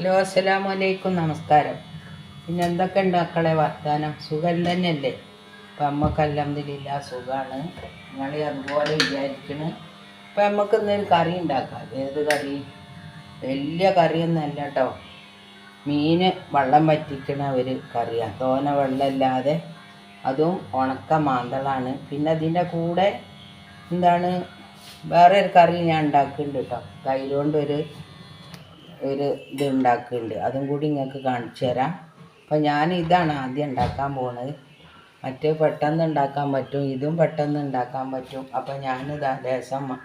Hello അസ്സലാമു അലൈക്കും നമസ്കാരം. പിന്നെ എന്തൊക്കെ ഉണ്ട് മക്കളെ വർത്താനം? സുഖം തന്നെയല്ലേ? അപ്പം നമുക്ക് അല്ലാതില്ല സുഖമാണ് നിങ്ങൾ അതുപോലെ വിചാരിക്കണ്. അപ്പം നമുക്ക് ഇന്നൊരു കറി ഉണ്ടാക്കാം. ഏത് കറി? വലിയ കറിയൊന്നല്ല കേട്ടോ മീൻ വെള്ളം വറ്റിക്കണ ഒരു കറിയാണ് തോന വെള്ളമില്ലാതെ. അതും ഉണക്ക മാന്തളാണ്. പിന്നെ അതിന്റെ കൂടെ എന്താണ്? വേറെ ഒരു കറി ഞാൻ ഉണ്ടാക്കുന്നുണ്ട് കേട്ടോ തൈര് കൊണ്ടൊരു ഒരു ഇത് ഉണ്ടാക്കുന്നുണ്ട്. അതും കൂടി നിങ്ങൾക്ക് കാണിച്ചു തരാം. അപ്പം ഞാൻ ഇതാണ് ആദ്യം ഉണ്ടാക്കാൻ പോണത്. മറ്റേ പെട്ടെന്ന് ഉണ്ടാക്കാൻ പറ്റും ഇതും പെട്ടെന്ന് ഉണ്ടാക്കാൻ പറ്റും. അപ്പം ഞാനിതാ ലേശം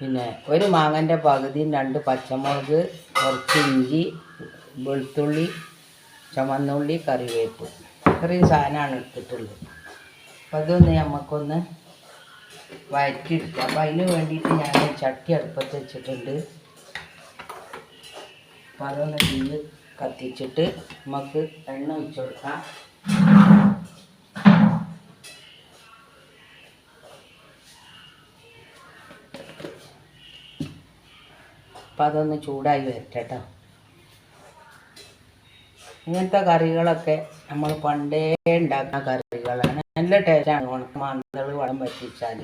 പിന്നെ ഒരു മാങ്ങന്റെ പകുതിയും രണ്ട് പച്ചമുളക് കുറച്ച് ഇഞ്ചി വെളുത്തുള്ളി ചുമന്നുള്ളി കറിവേപ്പ്. ഇത്രയും സാധനമാണ് എടുത്തിട്ടുള്ളത്. അപ്പം അതൊന്ന് നമുക്കൊന്ന് വഴറ്റിയെടുക്കാം അപ്പം അതിന് വേണ്ടിയിട്ട് ഞാൻ ചട്ടി അടുപ്പത്ത് വെച്ചിട്ടുണ്ട്. അപ്പം തീ കത്തിച്ചിട്ട് നമുക്ക് എണ്ണ ഒഴിച്ചു കൊടുക്കാം. അപ്പം അതൊന്ന് ചൂടായി വരട്ടെ കേട്ടോ ഇങ്ങനത്തെ കറികളൊക്കെ നമ്മൾ പണ്ടേ ഉണ്ടാക്കുന്ന കറികളാണ്. നല്ല ടേസ്റ്റാണ് ഉണക്കമാന്തൾ വളം വറ്റിച്ചാൽ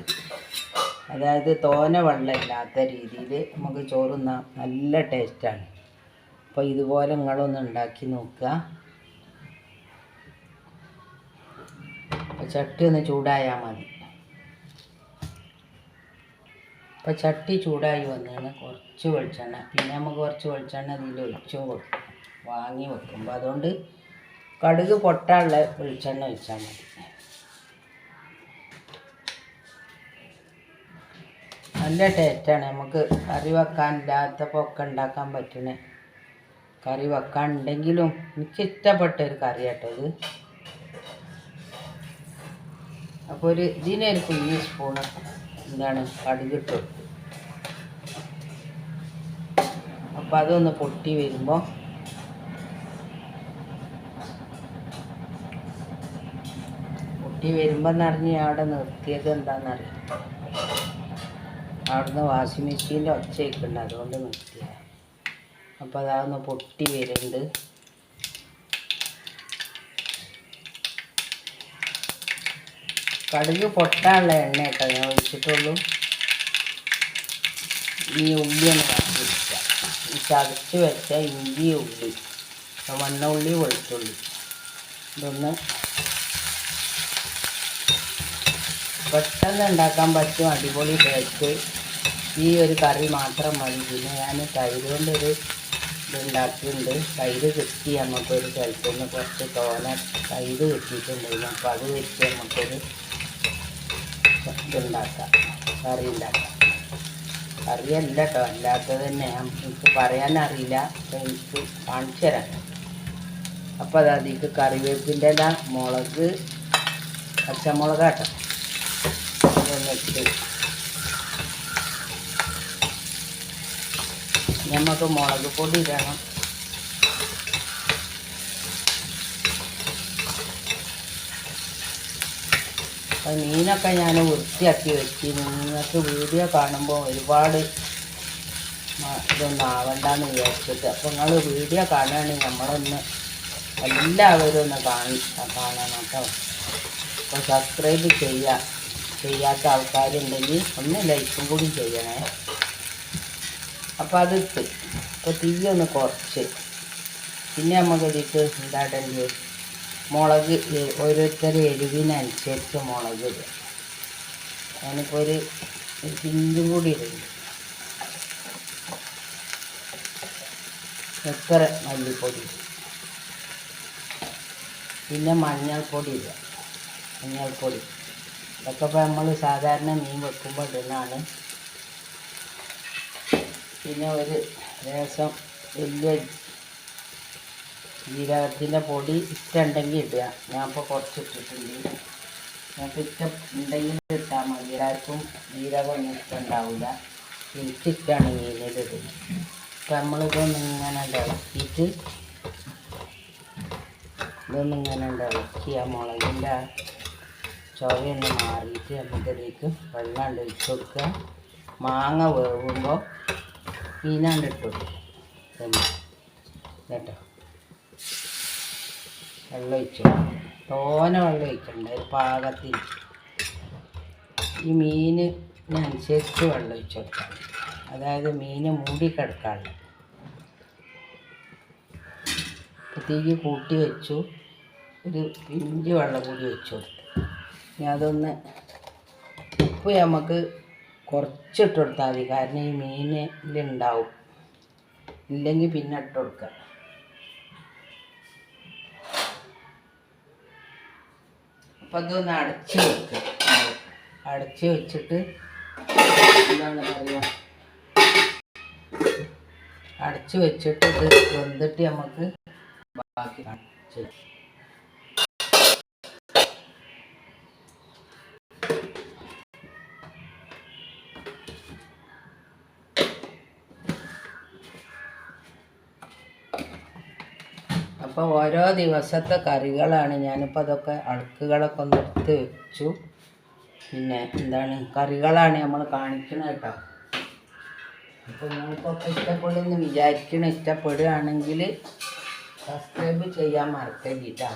അതായത് തോന വെള്ളമില്ലാത്ത രീതിയിൽ നമുക്ക് ചോറുന്ന നല്ല ടേസ്റ്റാണ് അപ്പോൾ ഇതുപോലെ നിങ്ങളൊന്ന് ഉണ്ടാക്കി നോക്കുക. അപ്പോൾ ചട്ടി ഒന്ന് ചൂടായാൽ മതി. അപ്പോൾ ചട്ടി ചൂടായി വന്നാൽ കുറച്ച് വെളിച്ചെണ്ണ. പിന്നെ നമുക്ക് കുറച്ച് വെളിച്ചെണ്ണ ഇതിൽ ഒഴിച്ചും കൊടുക്കും വാങ്ങി വെക്കുമ്പോൾ അതുകൊണ്ട് കടുക് പൊട്ടാനുള്ള വെളിച്ചെണ്ണ ഒഴിച്ചാൽ മതി. നല്ല ടേസ്റ്റാണ് നമുക്ക് കറി വെക്കാനില്ലാത്തപ്പോൾ ഒക്കെ ഉണ്ടാക്കാൻ പറ്റണ കറി വെക്കാനുണ്ടെങ്കിലും എനിക്ക് ഇഷ്ടപ്പെട്ട ഒരു കറി കേട്ടോ ഇത്. അപ്പോൾ ഒരു ഇതിനൊരു കുഞ്ഞ് സ്പൂൺ എന്താണ് കടുകിട്ടു. അപ്പോൾ അതൊന്ന് പൊട്ടി വരുമ്പോൾ പൊട്ടി വരുമ്പോൾ നിറഞ്ഞ് അവിടെ നിർത്തിയത് എന്താണെന്നറിയാം അവിടുന്ന് വാഷിംഗ് മെഷീന്റെ ഒച്ചയൊക്കെയുണ്ട് അതുകൊണ്ട് നിർത്തിയത്. അപ്പോൾ അതൊന്ന് പൊട്ടി വരുന്നുണ്ട്. കടുക് പൊട്ടാനുള്ള എണ്ണ കേട്ടോ ഞാൻ ഒഴിച്ചിട്ടുള്ളൂ. ഈ ഉള്ളി ഒന്ന് വറുത്തിരിക്കുക. ഈ ചതച്ച് വെച്ച ഇഞ്ചി ഉള്ളി. മണ്ണ ഉള്ളി വെളുത്തുള്ളി ഇതൊന്ന് പെട്ടെന്ന് ഉണ്ടാക്കാൻ പറ്റും അടിപൊളി ടേസ്റ്റ് ഈ ഒരു കറി മാത്രം മതി. പിന്നെ ഞാൻ തൈര് കൊണ്ടൊരു ഉണ്ടാക്കിയിട്ടുണ്ട്. തൈര് കിട്ടി. നമുക്കൊരു ചിലപ്പോൾ കുറച്ച് തോന തൈര് കിട്ടിയിട്ടുണ്ടായിരുന്നു. അപ്പോൾ അത് വെച്ച് നമുക്കൊരു ഇതുണ്ടാക്കാം. കറി ഉണ്ടാക്കാം. കറിയല്ല കേട്ടോ. അല്ലാത്തത് തന്നെ. എനിക്ക് പറയാനറിയില്ല അപ്പോൾ എനിക്ക് കാണിച്ചു തരാം. അപ്പോൾ അത് അതിലേക്ക് കറിവേപ്പിന്റെ ഇല മുളക് പച്ചമുളക് കേട്ടോ ഇതൊന്ന് ഇട്ട് നമുക്ക് മുളക് പൊടി ഇടണം. അപ്പം മീനൊക്കെ ഞാൻ വൃത്തിയാക്കി വെച്ച്. നിങ്ങൾക്ക് വീഡിയോ കാണുമ്പോൾ ഒരുപാട് ഇതൊന്നും ആവണ്ടെന്ന് വിചാരിച്ചിട്ട്. അപ്പോൾ നിങ്ങൾ വീഡിയോ കാണുകയാണെങ്കിൽ നമ്മളൊന്ന് എല്ലാവരും ഒന്ന് കാണി കാണണം കേട്ടോ. അപ്പോൾ സബ്സ്ക്രൈബ് ചെയ്യുക ചെയ്യാത്ത ആൾക്കാരുണ്ടെങ്കിൽ ഒന്ന് ലൈക്കും കൂടി ചെയ്യണേ. അപ്പോൾ അതിട്ട്. അപ്പോൾ തീ ഒന്ന് കുറച്ച്. പിന്നെ നമുക്ക് ഇതിട്ട് എന്താടേണ്ടത് മുളക് ഓരോരുത്തരുടെ എരിവിനനുസരിച്ച് മുളക് ഇടുക. ഞാനിപ്പോൾ ഒരു പിഞ്ചും കൂടി ഇടുന്നുണ്ട് എത്ര മല്ലിപ്പൊടി. പിന്നെ മഞ്ഞൾപ്പൊടി ഇടുക. മഞ്ഞൾപ്പൊടി. ഇതൊക്കെ ഇപ്പോൾ നമ്മൾ സാധാരണ മീൻ വെക്കുമ്പോൾ ഇടുന്നതാണ് പിന്നെ ഒരു ലേശം വലിയ ജീരകത്തിന്റെ പൊടി ഇഷ്ടമുണ്ടെങ്കിൽ ഇടുക. ഞാൻ ഇപ്പോൾ കുറച്ച് ഇട്ടിട്ടുണ്ട് ഞങ്ങൾക്ക് ഇഷ്ടം ഉണ്ടെങ്കിൽ ഇട്ടാൽ മതി. എല്ലാവർക്കും ജീരകമൊന്നും ഇഷ്ടമുണ്ടാവില്ല. എനിക്കിഷ്ടമാണ് മീനിൽ ഇടുന്നത് ഇപ്പം നമ്മളിതൊന്ന് ഇങ്ങനെ ഇളക്കിയിട്ട് ഇതൊന്നും ഇങ്ങനെ ഇളക്കി ആ മുളകിന്റെ ചുവയൊന്ന് മാറിയിട്ട് നമുക്കിടയ്ക്ക് വെള്ളം ഒഴിച്ച് കൊടുക്കുക. മാങ്ങ വേവുമ്പോൾ മീനാണ്ട് ഇട്ടു. വെള്ളം ഒഴിച്ചു. തോനെ വെള്ളം ഒഴിക്കണ്ട ഒരു പാകത്തിൽ ഈ മീനിനനുസരിച്ച് വെള്ളം ഒഴിച്ചു കൊടുക്കാം. അതായത് മീൻ മൂടി കിടക്കാനുള്ള. തീ കൂട്ടി വെച്ചു. ഒരു പിഞ്ച് വെള്ളം കൂടി വെച്ചു കൊടുത്തു. ഇനി അതൊന്ന് ഉപ്പ് നമുക്ക് കുറച്ചിട്ട് കൊടുത്താൽ മതി. കാരണം ഈ മീനിലുണ്ടാവും ഇല്ലെങ്കിൽ പിന്നെ ഇട്ട് കൊടുക്കുക. അപ്പം അതൊന്ന് അടച്ച് വെക്കുക അടച്ച് വെച്ചിട്ട് എന്താണ് പറയുക? അടച്ച് വെച്ചിട്ട് ഇത് വെന്തിട്ട് നമുക്ക് ബാക്കി കാണിച്ച് അപ്പോൾ ഓരോ ദിവസത്തെ കറികളാണ് ഞാനിപ്പോൾ അതൊക്കെ അടുക്കുകളൊക്കെ ഒന്ന് എടുത്ത് വെച്ചു. പിന്നെ എന്താണ് കറികളാണ് നമ്മൾ കാണിക്കുന്നത് കേട്ടോ. അപ്പോൾ നിങ്ങൾക്കൊക്കെ ഇഷ്ടപ്പെടുമെന്ന് വിചാരിക്കണം. ഇഷ്ടപ്പെടുകയാണെങ്കിൽ സബ്സ്ക്രൈബ് ചെയ്യാൻ മറക്കല്ലിട്ടാ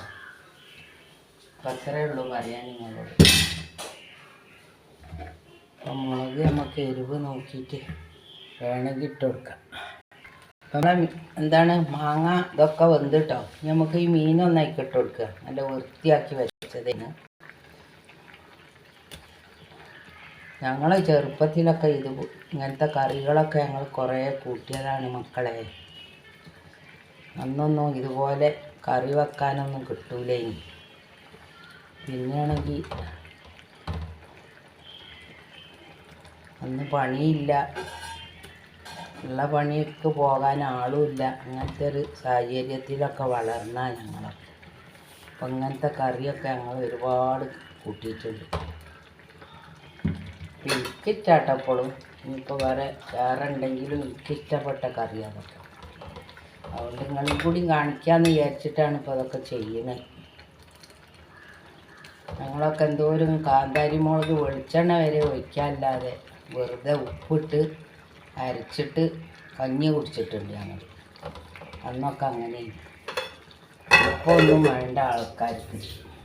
അപ്പം അത്രേ ഉള്ളൂ പറയാൻ നിങ്ങളോട്. അപ്പം മുളക് നമുക്ക് എരിവ് നോക്കിയിട്ട് വേണമെങ്കിൽ ഇട്ട് കൊടുക്കാം. മി- എന്താണ് മാങ്ങ ഇതൊക്കെ വെന്തിട്ടോ. നമുക്ക് ഈ മീനൊന്നായി കിട്ടു കൊടുക്കുക നല്ല വൃത്തിയാക്കി വെച്ചതിന്. ഞങ്ങൾ ചെറുപ്പത്തിലൊക്കെ ഇത് ഇങ്ങനത്തെ കറികളൊക്കെ ഞങ്ങൾ കുറേ കൂട്ടിയതാണ് മക്കളെ. അന്നൊന്നും ഇതുപോലെ കറി വെക്കാനൊന്നും കിട്ടൂലേ പിന്നെയാണെങ്കിൽ അന്ന് പണിയില്ല. ഉള്ള പണിക്ക് പോകാൻ ആളുമില്ല. അങ്ങനത്തെ ഒരു സാഹചര്യത്തിലൊക്കെ വളർന്ന ഞങ്ങളൊക്കെ അപ്പം അങ്ങനത്തെ കറിയൊക്കെ ഞങ്ങൾ ഒരുപാട് കൂട്ടിയിട്ടുണ്ട്. എനിക്കിഷ്ടാട്ടപ്പോഴും ഇനിയിപ്പോൾ വേറെ വേറെ ഉണ്ടെങ്കിലും എനിക്കിഷ്ടപ്പെട്ട കറി അതൊക്കെ അതുകൊണ്ട് നിങ്ങളും കൂടി കാണിക്കാമെന്ന് വിചാരിച്ചിട്ടാണ് ഇപ്പോൾ അതൊക്കെ ചെയ്യുന്നത് ഞങ്ങളൊക്കെ എന്തോരം കാന്താരി മുളക് വെളിച്ചെണ്ണ വരെ ഒഴിക്കാനില്ലാതെ വെറുതെ ഉപ്പിട്ട് അരച്ചിട്ട് കഞ്ഞി കുടിച്ചിട്ടുണ്ട് ഞങ്ങൾ അന്നൊക്കെ അങ്ങനെ. ഇപ്പോൾ ഒന്നും വേണ്ട ആൾക്കാർക്ക്.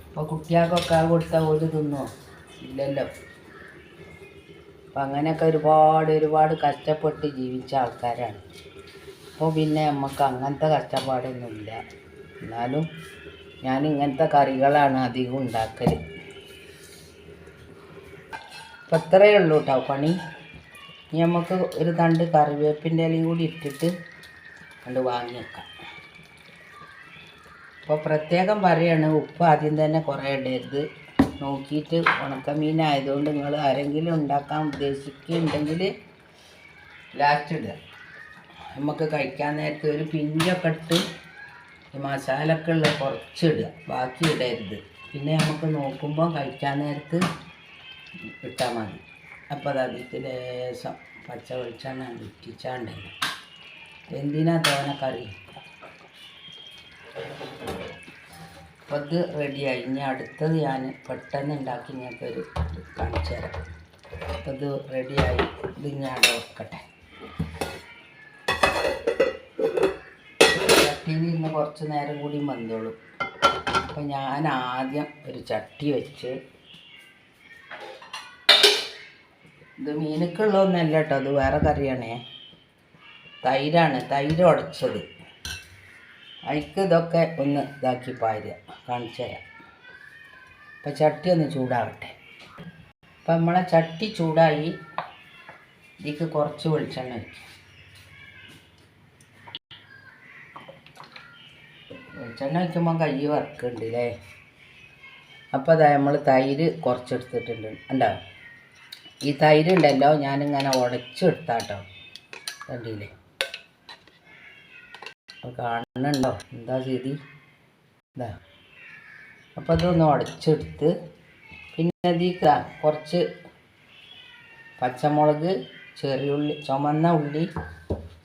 ഇപ്പോൾ കുട്ടികൾക്കൊക്കെ കൊടുത്താൽ ഒരു തിന്നോ? ഇല്ലല്ലോ. അപ്പം അങ്ങനെയൊക്കെ ഒരുപാട് ഒരുപാട് കഷ്ടപ്പെട്ട് ജീവിച്ച ആൾക്കാരാണ്. അപ്പോൾ പിന്നെ നമുക്ക് അങ്ങനത്തെ കഷ്ടപ്പാടൊന്നുമില്ല. എന്നാലും ഞാൻ ഇങ്ങനത്തെ കറികളാണ് അധികം ഉണ്ടാക്കൽ അപ്പം അത്രയേ ഉള്ളൂ കേട്ടോ പണി. ഇനി നമുക്ക് ഒരു തണ്ട് കറിവേപ്പിന്റെ ഇലയും കൂടി ഇട്ടിട്ട് കണ്ട് വാങ്ങി വെക്കാം. അപ്പോൾ പ്രത്യേകം പറയാണ് ഉപ്പ് ആദ്യം തന്നെ കുറേ ഇടരുത്. നോക്കിയിട്ട് ഉണക്കമീനായതുകൊണ്ട് നിങ്ങൾ ആരെങ്കിലും ഉണ്ടാക്കാൻ ഉദ്ദേശിക്കുന്നുണ്ടെങ്കിൽ ലാസ്റ്റ് ഇടുക. നമുക്ക് കഴിക്കാൻ നേരത്തെ ഒരു പിഞ്ചൊക്കെ ഇട്ട് ഈ മസാലയൊക്കെ ഉള്ള കുറച്ചിടുക ബാക്കി ഇടരുത്. പിന്നെ നമുക്ക് നോക്കുമ്പോൾ കഴിക്കാൻ നേരത്ത് ഇട്ടാൽ മതി. അപ്പോൾ അതിൽ ലേശം പച്ച വെളിച്ചെണ്ണ ഇറ്റിച്ചാണ്ടല്ലോ എന്തിനാ തോന കറി? അപ്പോൾ ഇത് റെഡിയായി. ഇനി അടുത്തത് ഞാൻ പെട്ടെന്ന് ഉണ്ടാക്കി ഞങ്ങൾക്കൊരു കാണിച്ചു തരാം. അപ്പോൾ ഇത് റെഡിയായി. ഇത് ഞാൻ വെക്കട്ടെ. ചട്ടിയിൽ നിന്ന് കുറച്ച് നേരം കൂടി വന്നോളൂ. അപ്പോൾ ഞാൻ ആദ്യം ഒരു ചട്ടി വെച്ച് ഇത് മീനുക്കുള്ളതൊന്നല്ല കേട്ടോ അത് വേറെ കറിയാണേ. തൈരാണ് തൈര് ഉടച്ചത്. അഴിക്ക് ഇതൊക്കെ ഒന്ന് ഇതാക്കി പാരുക കാണിച്ചു തരാം. അപ്പം ചട്ടി ഒന്ന് ചൂടാവട്ടെ. അപ്പം നമ്മളെ ചട്ടി ചൂടായി ഇതിക്ക് കുറച്ച് വെളിച്ചെണ്ണ വയ്ക്കും വെളിച്ചെണ്ണ ഒഴിക്കുമ്പോൾ കൈ വറക്കുന്നുണ്ട് അല്ലേ അപ്പോൾ അതാ നമ്മൾ തൈര് കുറച്ചെടുത്തിട്ടുണ്ട്. ഉണ്ടോ ഈ തൈര് ഉണ്ടല്ലോ ഞാനിങ്ങനെ ഉടച്ചെടുത്താട്ടോ. കണ്ടില്ലേ? കാണുന്നുണ്ടോ എന്താ ചെയ്തി ഇതാ. അപ്പോൾ അതൊന്ന് ഉടച്ചെടുത്ത് പിന്നെ അതിക്ക് കുറച്ച് പച്ചമുളക് ചെറിയുള്ളി ചുമന്ന ഉള്ളി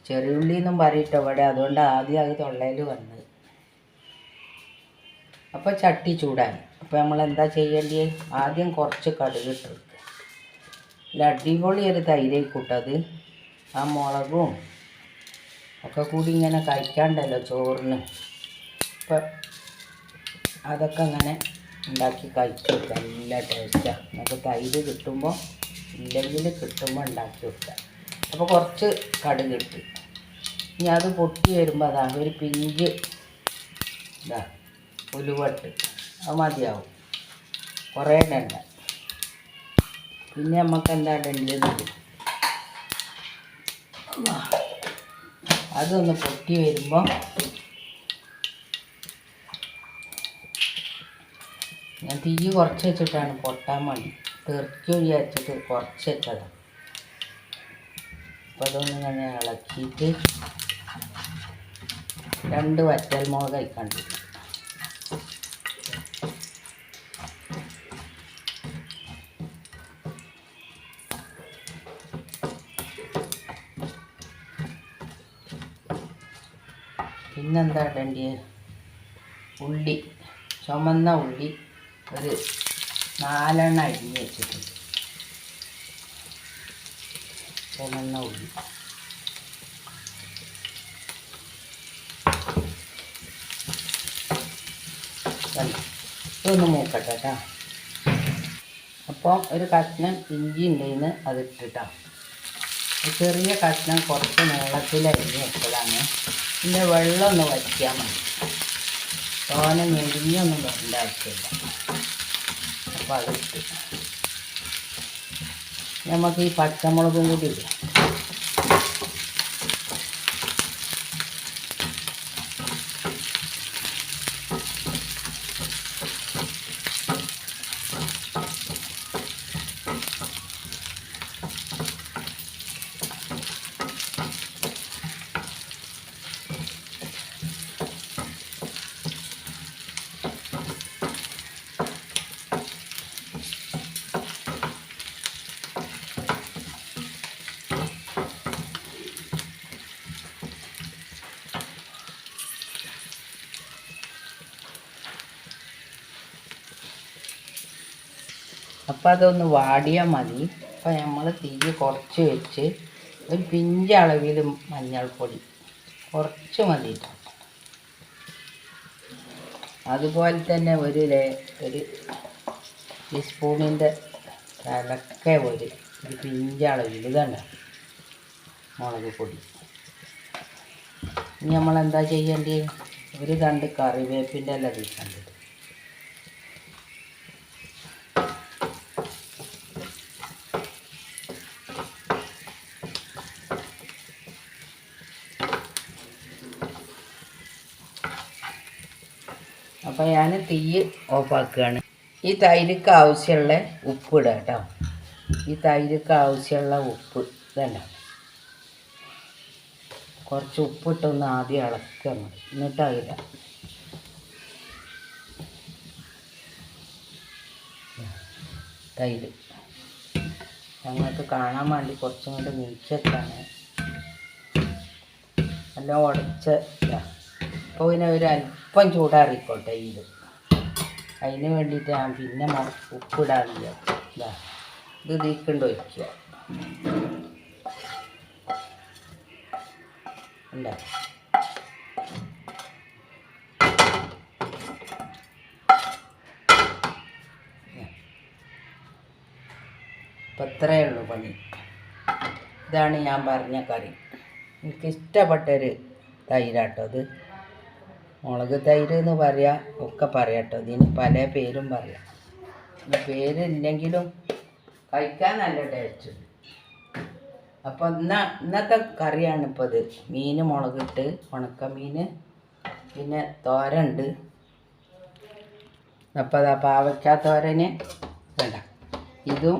ചെറിയുള്ളി എന്നും പറയട്ടോ ഇവിടെ. അതുകൊണ്ട് ആദ്യം അത് തൊള്ളയിൽ വന്നത് അപ്പോൾ ചട്ടി ചൂടാൻ അപ്പോൾ നമ്മൾ എന്താ ചെയ്യേണ്ടത് ആദ്യം കുറച്ച് കടുക് ഇട്ട്. കൊടുക്കുക നല്ല അടിപൊളി ഒരു തൈരേ കൂട്ടത് ആ മുളകും ഒക്കെ കൂടി ഇങ്ങനെ കഴിക്കാണ്ടല്ലോ ചോറിന്. അപ്പം അതൊക്കെ അങ്ങനെ ഉണ്ടാക്കി കഴിച്ചു കൊടുക്കുക നല്ല ടേസ്റ്റാണ് നമുക്ക് തൈര് കിട്ടുമ്പോൾ ഇല്ലെങ്കിൽ കിട്ടുമ്പോൾ ഉണ്ടാക്കി വെക്കുക അപ്പോൾ കുറച്ച് കടുക് ഇട്ട്. ഇനി അത് പൊട്ടി വരുമ്പോൾ അതാ ഒരു പിഞ്ച് ഇതാ ഉലുവട്ട് അത് മതിയാവും. കുറേ ഇടണ്ട. പിന്നെ നമുക്ക് എന്താ ഇടേണ്ടത് അതൊന്ന് പൊട്ടി വരുമ്പോൾ ഞാൻ തീ കുറച്ച് വെച്ചിട്ടാണ് പൊട്ടാൻ വേണ്ടി. തെറിക്കോ വിചാരിച്ചിട്ട് കുറച്ച് വെച്ചതാണ് അപ്പോൾ അതൊന്ന് ഇങ്ങനെ ഇളക്കിയിട്ട് രണ്ട് വറ്റൽ മുളക് കഴിക്കണ്ട് പിന്നെന്താ ഇടേണ്ടത് ഉള്ളി. ചുമന്ന ഉള്ളി. ഒരു നാലെണ്ണം അരിഞ്ഞ് വെച്ചിട്ടുണ്ട്. ചുമന്ന ഉള്ളി? ഇതൊന്ന് മൂക്കട്ടെ കേട്ടോ അപ്പോൾ ഒരു കഷ്ണം ഇഞ്ചി ഉണ്ടെന്ന് അത് ഇട്ടിട്ടാണ് ചെറിയ കഷ്ണം കുറച്ച് നീളത്തിൽ അരിഞ്ഞ് പിന്നെ വെള്ളം ഒന്ന് വയ്ക്കാൻ മതി. തോനെ ഞെരിഞ്ഞൊന്നും വരേണ്ട ആവശ്യമില്ല അപ്പോൾ അതിട്ട് നമുക്ക് ഈ പച്ചമുളകും കൂടി ഇടാം. അപ്പം അതൊന്ന് വാടിയാൽ മതി. അപ്പോൾ നമ്മൾ തീ കുറച്ച് വെച്ച് ഒരു പിഞ്ച് അളവിൽ മഞ്ഞൾപ്പൊടി. കുറച്ച് മതി അതുപോലെ തന്നെ ഒരു ഒരു ടീസ്പൂണിന്റെ കലക്ക ഒരു ഒരു പിഞ്ച് അളവിൽ ഇതണ്ട മുളക് പൊടി. ഇനി നമ്മളെന്താ ചെയ്യേണ്ടത് ഒരു രണ്ട് കറിവേപ്പിന്റെ അല്ല തീക്കണ്ടത് അപ്പോൾ ഞാൻ തീ ഓഫാക്കുകയാണ് ഈ തൈരിക്ക് ആവശ്യമുള്ള ഉപ്പ് ഇടുക കേട്ടോ ഈ തൈരിക്ക് ആവശ്യമുള്ള ഉപ്പ് ഇതല്ല കുറച്ച് ഉപ്പിട്ടൊന്ന് ആദ്യം ഇളക്കുക മതി എന്നിട്ട് അതില്ല തൈര്. ഞങ്ങൾക്ക് കാണാൻ വേണ്ടി കുറച്ചും കൂടി നീച്ചെത്താണ് എല്ലാം ഉടച്ച അപ്പോൾ പിന്നെ ഒരു അല്പം ചൂടാറിക്കോട്ടെ ഇത്. അതിന് വേണ്ടിയിട്ട് ഞാൻ പിന്നെ ഉപ്പിടാറില്ല. ഇതാ തീക്കൊണ്ട് ഒഴിക്കുക. ഉണ്ടോ ഇത്രയേ ഉള്ളൂ പണി. ഇതാണ് ഞാൻ പറഞ്ഞ കറി. എനിക്ക് ഇഷ്ടപ്പെട്ടൊരു തൈരാട്ടോ ഇത് മുളക് തൈര് എന്ന് പറയാം ഒക്കെ പറയാട്ടോ ഇതിന് പല പേരും പറയാം. പേരില്ലെങ്കിലും കഴിക്കാൻ നല്ല ടേസ്റ്റ് അപ്പോൾ ഇന്ന ഇന്നത്തെ കറിയാണ് ഇപ്പോൾ ഇത്. മീൻ മുളകിട്ട് ഉണക്കമീൻ പിന്നെ തോരണ്ട് അപ്പോൾ അതാ പാവയ്ക്ക തോരന്. വേണ്ട. ഇതും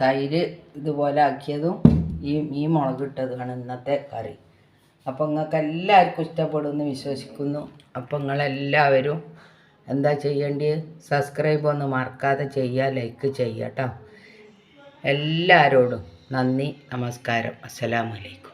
തൈര് ഇതുപോലെ ആക്കിയതും ഈ മീൻ മുളകിട്ടതുമാണ് ഇന്നത്തെ കറി. അപ്പോൾ നിങ്ങൾക്ക് എല്ലാവർക്കും ഇഷ്ടപ്പെടുമെന്ന് വിശ്വസിക്കുന്നു. അപ്പോൾ നിങ്ങളെല്ലാവരും എന്താ ചെയ്യേണ്ടത്? സബ്സ്ക്രൈബ് ഒന്ന് മറക്കാതെ ചെയ്യുക ലൈക്ക് ചെയ്യുക കേട്ടോ എല്ലാവരോടും നന്ദി നമസ്കാരം. അസ്സലാമലൈക്കും